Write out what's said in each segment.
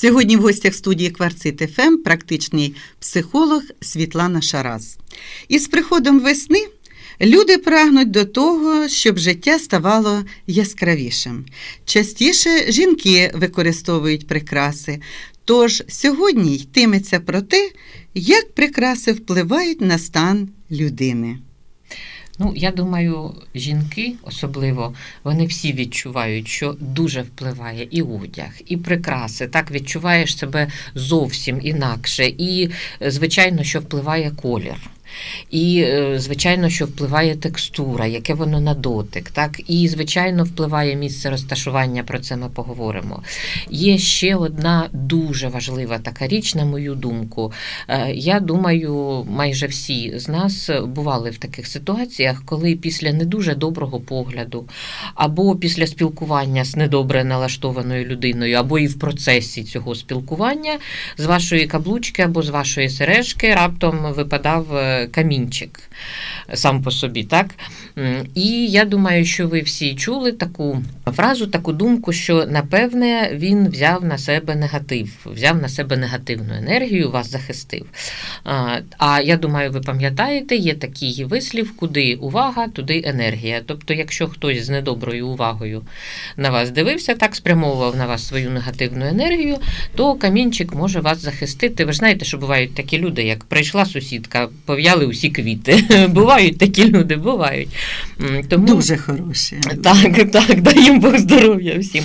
Сьогодні в гостях студії Кварцит ФМ практичний психолог Світлана Шараз. Із приходом весни люди прагнуть до того, щоб життя ставало яскравішим. Частіше жінки використовують прикраси. Тож сьогодні йтиметься про те, як прикраси впливають на стан людини. Ну, я думаю, жінки особливо вони всі відчувають, що дуже впливає і одяг, і прикраси. Так відчуваєш себе зовсім інакше. І, е, звичайно, що впливає колір. І, е, звичайно, що впливає текстура, яке воно на дотик, так і звичайно впливає місце розташування. Про це ми поговоримо. Є ще одна дуже важлива така річ, на мою думку. Е, Я думаю, майже всі з нас бували в таких ситуаціях, коли після не дуже доброго погляду, або після спілкування з недобре налаштованою людиною, або і в процесі цього спілкування з вашої каблучки або з вашої сережки раптом випадав е, камінчик сам по собі, так? І я думаю, що ви всі чули таку фразу, таку думку, що напевне він взяв на себе негатив, взяв на себе негативну енергію, вас захистив. А, я думаю, ви пам'ятаєте, є такий вислів, куди увага, туди енергія. Тобто, якщо хтось з недоброю увагою на вас дивився, так спрямовував на вас свою негативну енергію, то камінчик може вас захистити. Ви ж знаєте, що бувають такі люди, як прийшла сусідка, пов'яли усі квіти. Бувають такі люди, бувають. Тому Дуже хороші. так, так, дай їм Бог здоров'я всім.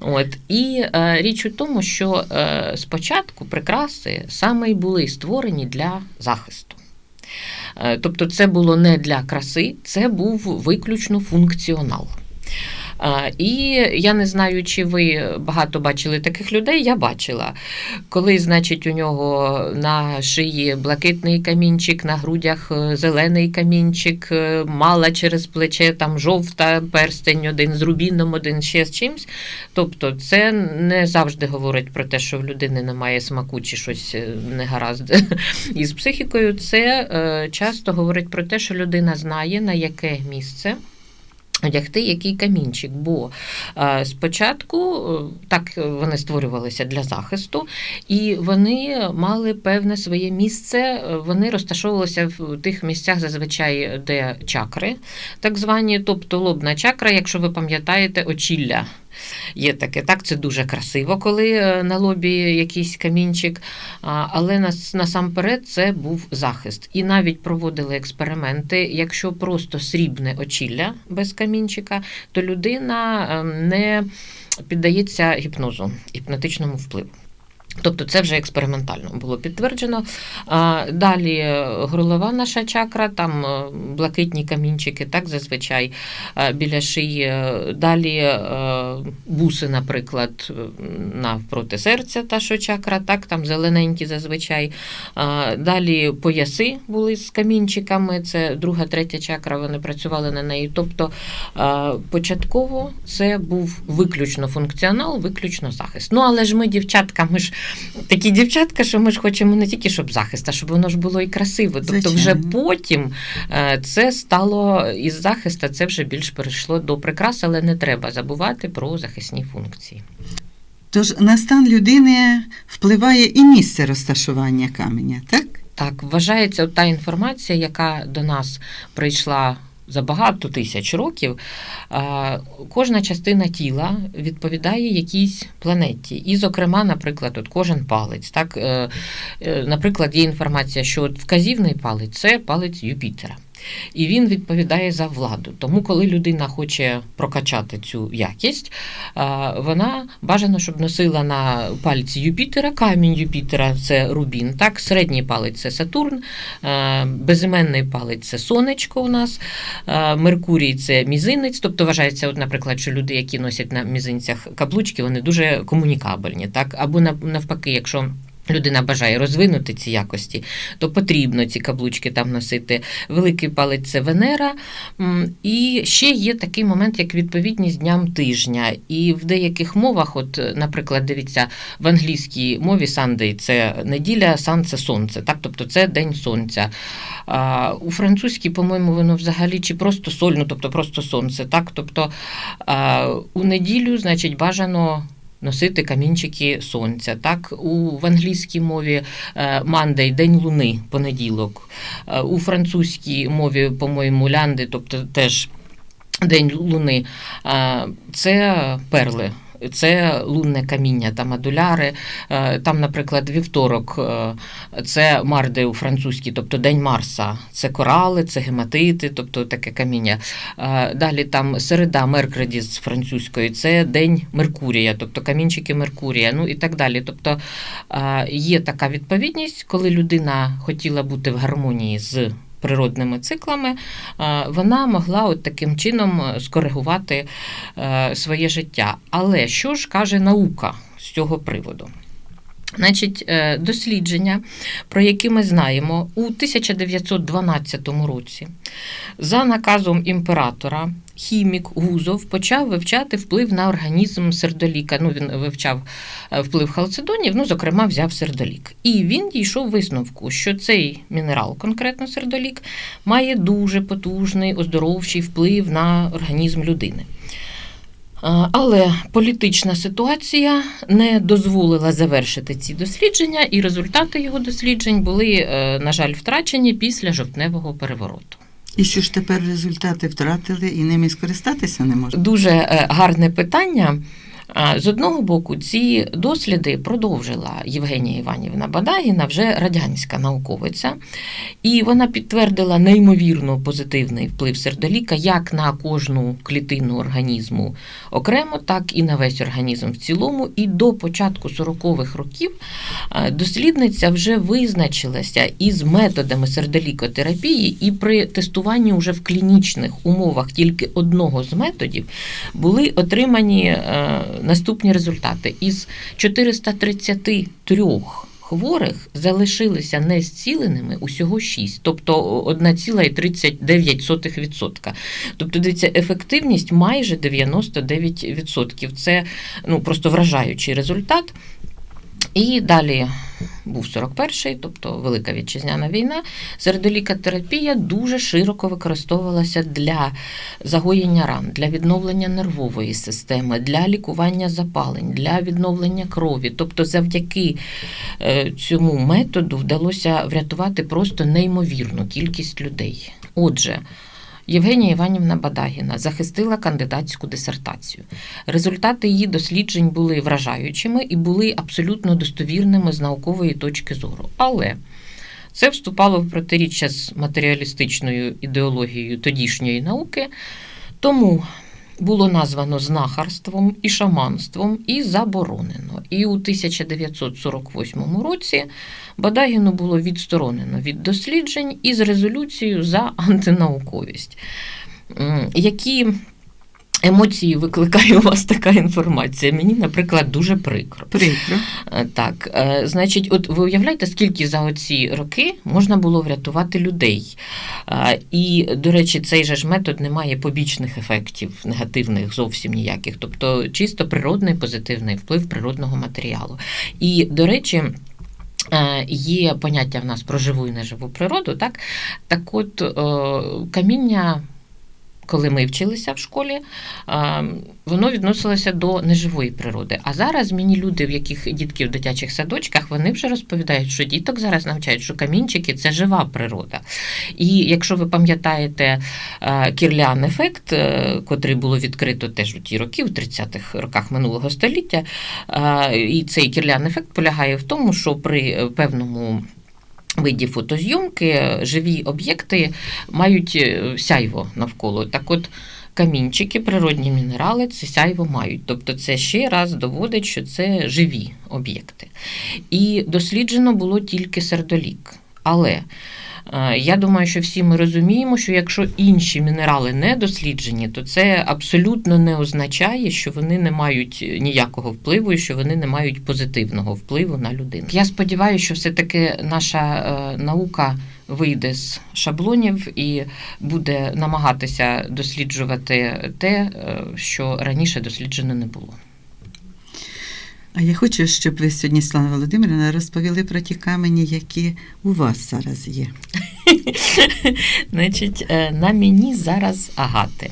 От. І е, річ у тому, що е, спочатку прикраси саме й були створені для захисту. Е, тобто це було не для краси, це був виключно функціонал. І я не знаю, чи ви багато бачили таких людей. Я бачила. Коли, значить, у нього на шиї блакитний камінчик, на грудях е, зелений камінчик, е, мала через плече, там жовта перстень, один з рубіном, один ще з чимсь. Тобто, це не завжди говорить про те, що в людини немає смаку чи щось е, негаразд із психікою. Це часто говорить про те, що людина знає, на яке місце. Одягти який камінчик, бо е, спочатку е, так вони створювалися для захисту, і вони мали певне своє місце. е, Вони розташовувалися в тих місцях, зазвичай, де чакри, так звані, тобто лобна чакра, якщо ви пам'ятаєте, очілля. Є таке, так, це дуже красиво, коли е, на лобі якийсь камінчик, але нас, насамперед це був захист. І навіть проводили експерименти. Якщо просто срібне очілля без камінчика, то людина е, не піддається гіпнозу, гіпнотичному впливу. Тобто це вже експериментально було підтверджено. Далі е, горлова наша чакра, там е, блакитні камінчики, так зазвичай е, біля шиї. Далі буси, наприклад, навпроти серця, та що чакра, так, там зелененькі зазвичай. Далі пояси були з камінчиками, це друга, третя чакра, вони працювали на неї. Тобто початково це був виключно функціонал, виключно захист. Ну але ж ми, дівчатка, ми ж такі дівчатка, що ми ж хочемо не тільки щоб захист, а щоб воно ж було і красиво. Тобто, вже потім е, це стало із захиста, це вже більш перейшло до прикрас, але не треба забувати про захисні функції. Тож на стан людини впливає і місце розташування каменя, так? Так, вважається та інформація, яка до нас прийшла за багато тисяч років. Кожна частина тіла відповідає якійсь планеті. І, зокрема, наприклад, от кожен палець. Так, е, е, наприклад, є інформація, що от вказівний палець це палець Юпітера. І він відповідає за владу. Тому, коли людина хоче прокачати цю якість, е, вона бажано, щоб носила на пальці Юпітера, камінь Юпітера це рубін, так, середній палець це Сатурн, е, безіменний палець це сонечко у нас, е, Меркурій це мізинець. Тобто вважається, от, наприклад, що люди, які носять на мізинцях каблучки, вони дуже комунікабельні. Так? Або навпаки, якщо людина бажає розвинути ці якості, то потрібно ці каблучки там носити. Великий палець це Венера. І ще є такий момент, як відповідність дням тижня. І в деяких мовах, от, наприклад, дивіться, в англійській мові Sunday – це неділя, сан це сонце, так? тобто це день сонця. А, у французькій, по-моєму, воно взагалі чи просто соль, ну тобто просто сонце. Так? Тобто а, у неділю, значить, бажано носити камінчики сонця. Так, у в англійській мові мандей, День Луни, понеділок. Е, У французькій мові, по-моєму, лянди, тобто теж День Луни. Е, Це перли. Це лунне каміння та мадуляри. Е, Там, наприклад, вівторок е, це марди у французькій, тобто День Марса. Це корали, це гематити, тобто таке каміння. Е, Далі там середа, Меркредіс з французької, це День Меркурія, тобто камінчики Меркурія, ну і так далі. Тобто є така відповідність, коли людина хотіла бути в гармонії з природними циклами, е, вона могла от таким чином е, скоригувати е, своє життя. Але що ж каже наука з цього приводу? Значить, е, дослідження, про які ми знаємо, у 1912 році за наказом імператора хімік Гузов почав вивчати вплив на організм сердоліка. Ну, він вивчав е, вплив халцедонів, ну, зокрема, взяв сердолік. І він дійшов висновку, що цей мінерал, конкретно сердолік, має дуже потужний оздоровчий вплив на організм людини. Е, Але політична ситуація не дозволила завершити ці дослідження, і результати його досліджень були, е, на жаль, втрачені після жовтневого перевороту. І що ж тепер результати втратили і ними скористатися не можна? Дуже е, гарне питання. З одного боку, ці досліди продовжила Євгенія Іванівна Бадагіна, вже радянська науковиця, і вона підтвердила неймовірно позитивний вплив сердоліка як на кожну клітину організму окремо, так і на весь організм в цілому. І до початку 40-х років дослідниця вже визначилася із методами сердолікотерапії, і при тестуванні уже в клінічних умовах тільки одного з методів були отримані е, наступні результати. Із 433 хворих залишилися незціленими усього 6, тобто 1,39%. Тобто, дивіться, ефективність майже 99%. Це ну, просто вражаючий результат. І далі був 41-й, тобто Велика Вітчизняна війна. Сердолікотерапія дуже широко використовувалася для загоєння ран, для відновлення нервової системи, для лікування запалень, для відновлення крові. Тобто, завдяки е, цьому методу вдалося врятувати просто неймовірну кількість людей. Отже, Євгенія Іванівна Бадагіна захистила кандидатську дисертацію. Результати її досліджень були вражаючими і були абсолютно достовірними з наукової точки зору. Але це вступало в протиріччя з матеріалістичною ідеологією тодішньої науки, тому було названо знахарством і шаманством і заборонено. І у 1948 році Бадагіну було відсторонено від досліджень із резолюцією за антинауковість. Які емоції викликає у вас така інформація? Мені, наприклад, дуже прикро. Прикро. Е, Так, е, значить, от ви уявляєте, скільки за оці роки можна було врятувати людей. Е, І, до речі, цей же ж метод не має побічних ефектів, негативних зовсім ніяких, тобто чисто природний позитивний вплив природного матеріалу. І, до речі, Є поняття в нас про живу і неживу природу, так? Так от каміння, коли ми вчилися в школі, воно відносилося до неживої природи. А зараз мені люди, в яких дітки в дитячих садочках, вони вже розповідають, що діток зараз навчають, що камінчики це жива природа. І якщо ви пам'ятаєте кірлян ефект, е, котрий було відкрито теж у ті роки, в 30-х роках минулого століття, і цей кірлян ефект полягає в тому, що при певному виді фотозйомки живі об'єкти мають е, сяйво навколо. Так от камінчики, природні мінерали це сяйво мають. Тобто це ще раз доводить, що це живі об'єкти. І досліджено було тільки сердолік. Але я думаю, що всі ми розуміємо, що якщо інші мінерали не досліджені, то це абсолютно не означає, що вони не мають ніякого впливу і що вони не мають позитивного впливу на людину. Я сподіваюся, що все-таки наша е, наука вийде з шаблонів і буде намагатися досліджувати те, е, що раніше досліджено не було. А я хочу, щоб ви сьогодні, Слава Володимирівна, розповіли про ті камені, які у вас зараз є. Значить, е, на мені зараз агати.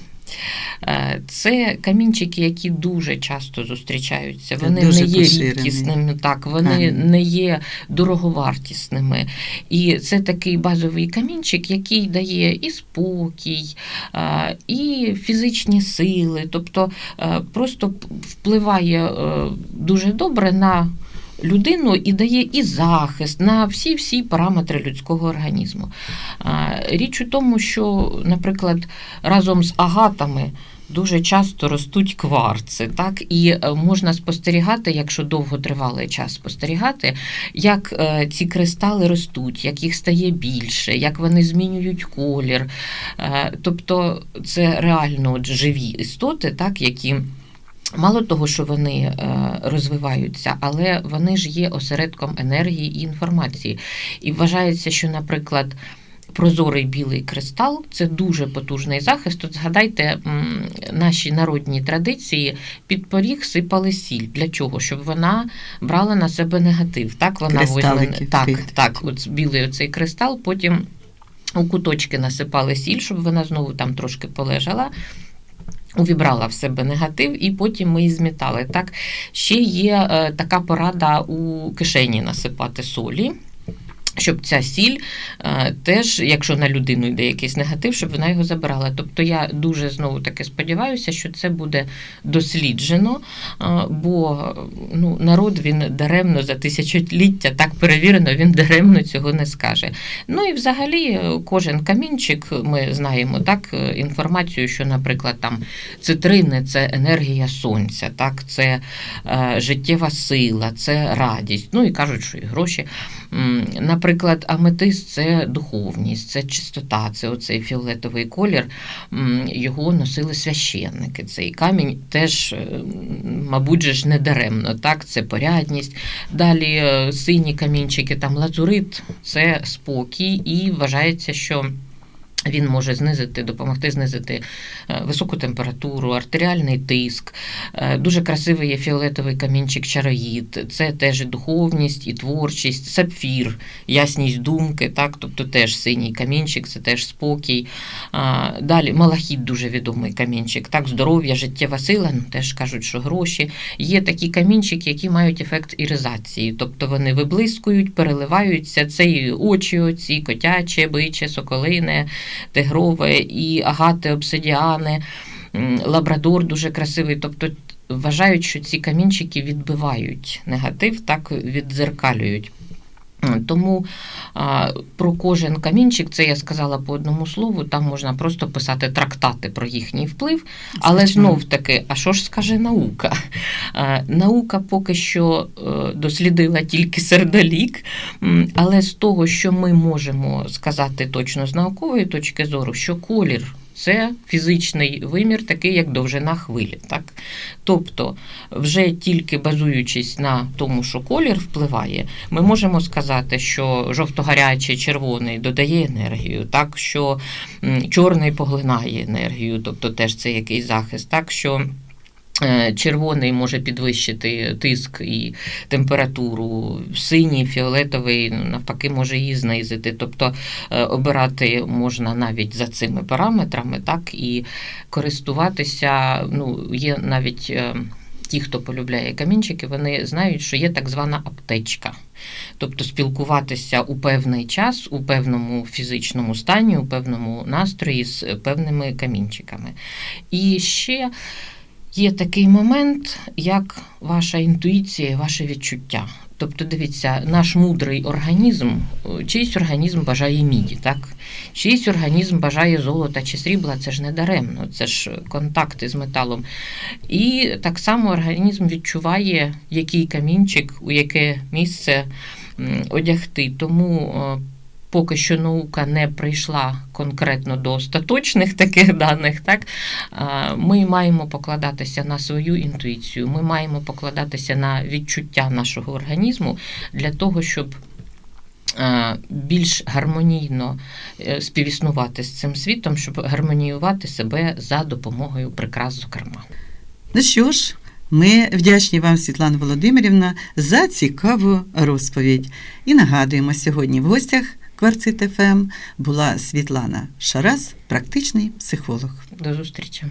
Е, Це камінчики, які дуже часто зустрічаються. Вони дуже не є поширений рідкісними, так, вони камінь. не є дороговартісними. І це такий базовий камінчик, який дає і спокій, е, і фізичні сили, тобто е, просто впливає е, дуже добре на людину і дає і захист на всі-всі параметри людського організму. Річ у тому, що, наприклад, разом з агатами. Дуже часто ростуть кварци, так і е, можна спостерігати, якщо довготривалий час спостерігати, як е, ці кристали ростуть, як їх стає більше, як вони змінюють колір. Е, Тобто це реально живі істоти, так, які Мало того, що вони е, розвиваються, але вони ж є осередком енергії і інформації. І вважається, що, наприклад, прозорий білий кристал це дуже потужний захист. От згадайте наші народні традиції, під поріг сипали сіль. Для чого? Щоб вона брала на себе негатив. Так, вона визнана- так, так, от білий оцей кристал, потім у куточки насипали сіль, щоб вона знову там трошки полежала. Увібрала в себе негатив, і потім ми її змітали. Так, ще є е, така порада у кишені насипати солі. Щоб ця сіль е, теж, якщо на людину йде якийсь негатив, щоб вона його забирала. Тобто я дуже знову таки сподіваюся, що це буде досліджено, е, бо ну, народ він даремно за тисячоліття так перевірено, він даремно цього не скаже. Ну і взагалі е, кожен камінчик, ми знаємо так інформацію, що, наприклад, там цитрини це енергія сонця, так, це життєва сила, це радість. Ну і кажуть, що і гроші. Наприклад, аметист це духовність, це чистота, це оцей фіолетовий колір. Його носили священники. Цей камінь теж, е, мабуть, же ж не даремно. Так, це порядність. Далі е, сині камінчики, там лазурит це спокій, і вважається, що. Він може знизити, допомогти знизити е, високу температуру, артеріальний тиск. Е, Дуже красивий є фіолетовий камінчик чароїд. Це теж духовність, і творчість, сапфір, ясність думки, так, тобто теж синій камінчик, це теж спокій. Далі малахіт дуже відомий камінчик. Так, здоров'я, життєва сила, ну теж кажуть, що гроші. Є такі камінчики, які мають ефект іризації, тобто вони виблискують, переливаються. Це і очі, оці, котяче, биче, соколине, тигрове, і агати, обсидіани, лабрадор дуже красивий. Тобто вважають, що ці камінчики відбивають негатив, так віддзеркалюють. Тому а, про кожен камінчик, це я сказала по одному слову, там можна просто писати трактати про їхній вплив, але знов таки, а що ж скаже наука? А, Наука поки що е, дослідила тільки сердолік, але з того, що ми можемо сказати точно з наукової точки зору, що колір. Це фізичний вимір, такий як довжина хвилі. Так? Тобто, вже тільки базуючись на тому, що колір впливає, ми можемо сказати, що жовто-гарячий, червоний додає енергію, так що чорний поглинає енергію, тобто теж це якийсь захист, так що. Е, Червоний може підвищити тиск і температуру, синій, фіолетовий ну, навпаки може її знизити. Тобто е, обирати можна навіть за цими параметрами, так і користуватися. Ну, є навіть е, ті, хто полюбляє камінчики, вони знають, що є так звана аптечка. Тобто спілкуватися у певний час, у певному фізичному стані, у певному настрої з певними камінчиками. І ще є такий момент, як ваша інтуїція, ваше відчуття. Тобто, дивіться, наш мудрий організм, чийсь організм бажає міді, так? Чийсь організм бажає золота чи срібла, це ж не даремно, це ж контакти з металом. І так само організм відчуває, який камінчик, у яке місце одягти. Тому поки що наука не прийшла конкретно до остаточних таких даних, так ми маємо покладатися на свою інтуїцію, ми маємо покладатися на відчуття нашого організму для того, щоб більш гармонійно е, співіснувати з цим світом, щоб гармоніювати себе за допомогою прикрас, зокрема. Ну що ж, ми вдячні вам, Світлана Володимирівна, за цікаву розповідь. І нагадуємо, сьогодні в гостях Кварцит ФМ була Світлана Шарас, практичний психолог. До зустрічі.